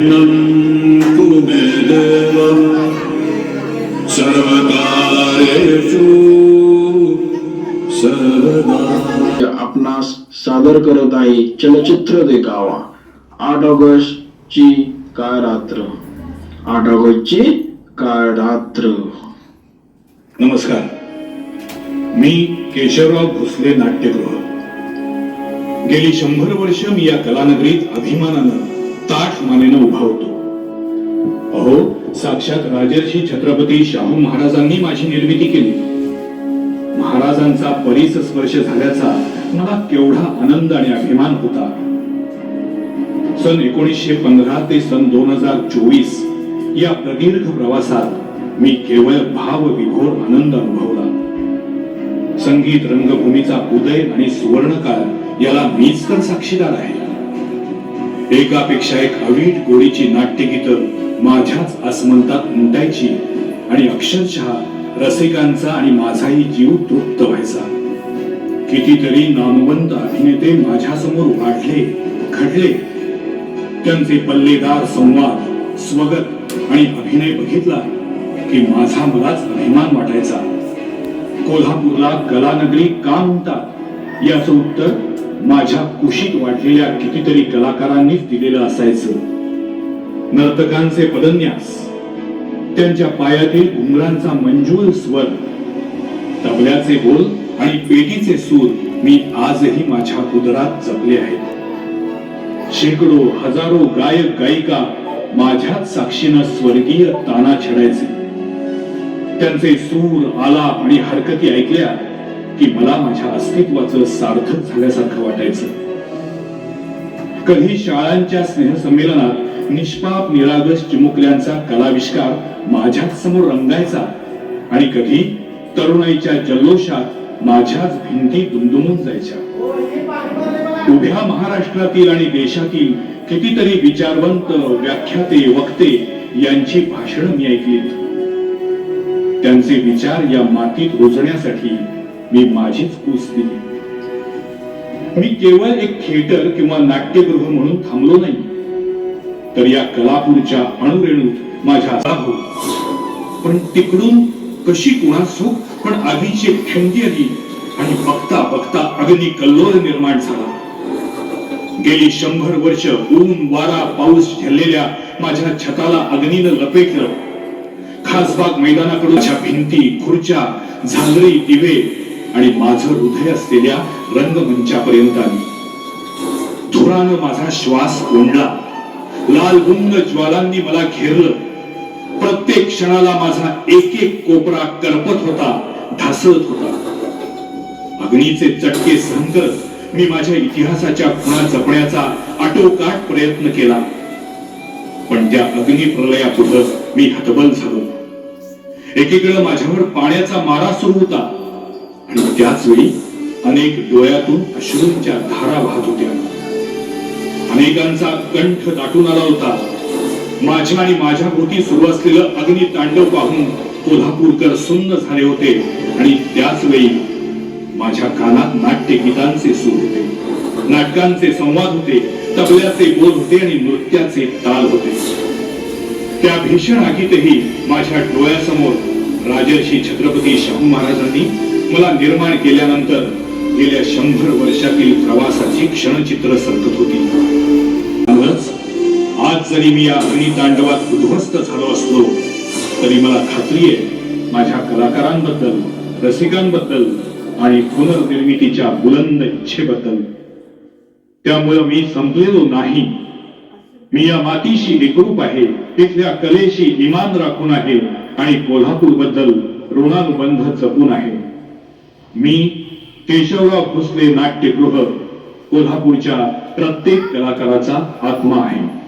आपणास सादर करत आहे चलचित्र देखावा. आठ ऑगस्ट ची काय रात्र आठ ऑगस्ट ची काय रात्र नमस्कार. मी केशवराव भोसले नाट्यगृह. गेली शंभर वर्ष मी या कलानगरीत अभिमानानं ताठ मनेनं उभा होतो अहो साक्षात राजर्षी छत्रपती शाहू महाराजांनी माझी निर्मिती केली. महाराजांचा परीस स्पर्श झाल्याचा मला केवढा आनंद आणि अभिमान होता. सन एकोणीसशे पंधरा ते सन दोन हजार चोवीस या प्रदीर्घ प्रवासात मी केवळ भाव विभोर आनंद अनुभवला. संगीत रंगभूमीचा उदय आणि सुवर्णकाळ याला मीच तर साक्षीदार आहे. एकापेक्षा एक अवीट गोडीची नाट्यगीत माझ्याच आसमंतात उमटायची आणि अक्षरशः रसिकांचा आणि माझाही जीव तृप्त व्हायचा. कितीतरी नामवंत अभिनेते माझ्यासमोर वाढले घडले. त्यांचे पल्लेदार संवाद स्वगत आणि अभिनय बघितला की माझा मलाच अभिमान वाटायचा. कोल्हापूरला कलानगरी का म्हणतात? याचं उत्तर माझ्या कुशीत वाढलेल्या कितीतरी कलाकारांनीच दिलेलं असायचं. नर्तकांचे पदन्यास त्यांच्या पायातील घुंगरांचा मंजूळ स्वर तबल्याचे बोल आणि पेटीचे सूर मी आजही माझ्या उदरात जपले आहेत. शेकडो हजारो गायक गायिका माझ्याच साक्षीनं स्वर्गीय ताना छेडायचे. त्यांचे सूर आलाप आणि हरकती ऐकल्या की मला माझ्या अस्तित्वाचं सार्थक झाल्यासारखं वाटायचं. कधी शाळांच्या स्नेहसंमेलनात निष्पाप निरागस चिमुकल्यांचा कलाविष्कार माझ्याच समोर रंगायचा आणि कधी तरुणाईच्या जल्लोषात माझ्याच भिंती दुमदुमून जायच्या. उभ्या महाराष्ट्रातील आणि देशातील कितीतरी विचारवंत व्याख्याते वक्ते यांची भाषणं मी ऐकलीत त्यांचे विचार या मातीत रुजण्यासाठी मी माझीच कूस दिली. मी केवळ एक थिएटर किंवा नाट्यगृह म्हणून थांबलो नाही. तर या कलापूरच्या अणुरेणूत माझ्या हो पण तिकडून कशी कुणासू पण आधीची एक आली आणि बघता बघता अग्नी कल्लोळ निर्माण झाला. गेली शंभर वर्ष ऊन वारा पाऊस झेललेल्या माझ्या छताला अग्नीनं लपेटलं. खासबाग मैदानाकडूनच्या भिंती खुर्च्या झांगरी दिवे आणि माझं हृदय असलेल्या रंगमंचापर्यंत आली. धुरानं माझा श्वास कोंडला लाल गुंग ज्वालांनी मला घेरलं. प्रत्येक क्षणाला माझा एक एक कोपरा करपत होता ढासळत होता. अग्नीचे चटके सहन करत मी माझ्या इतिहासाच्या खुणा जपण्याचा आटोकाट प्रयत्न केला. पण त्या अग्निप्रलयापुढं मी हतबल झालो. एकीकडं माझ्यावर पाण्याचा मारा सुरू होता. आणि त्याच वेळी अनेक डोळ्यातून अश्रूंच्या धारा वाहत होत्या. अनेकांचा कंठ दाटून आला होता. माझ्या आणि माझ्या भोवती सुरू असलेलं अग्नि तांडव पाहून कोल्हापूरकर सुन्न झाले होते आणि त्याच वेळी माझ्या कानात नाट्य गीतांचे सूर होते. नाटकांचे संवाद होते तबल्याचे बोल होते आणि नृत्याचे ताल होते. त्या भीषण आगीतही माझ्या डोळ्यासमोर राजर्षी छत्रपती शाहू महाराजांनी मला निर्माण केल्यानंतर गेल्या शंभर वर्षातील प्रवासाची क्षणचित्र सरकत होती. आज जरी मी या अग्नितांडवात उद्ध्वस्त झालो असलो तरी मला खात्री आहे माझ्या कलाकारांबद्दल रसिकांबद्दल आणि पुनर्निर्मितीच्या बुलंद इच्छेबद्दल. त्यामुळं मी संपलेलो नाही. मी या मातीशी एकरूप आहे तिथल्या कलेशी इमान राखून आहे आणि कोल्हापूरबद्दल ऋणानुबंध जपून आहे. मी केशवराव भोसले नाट्यगृह कोल्हापूरच्या प्रत्येक कलाकाराचा आत्मा आहे.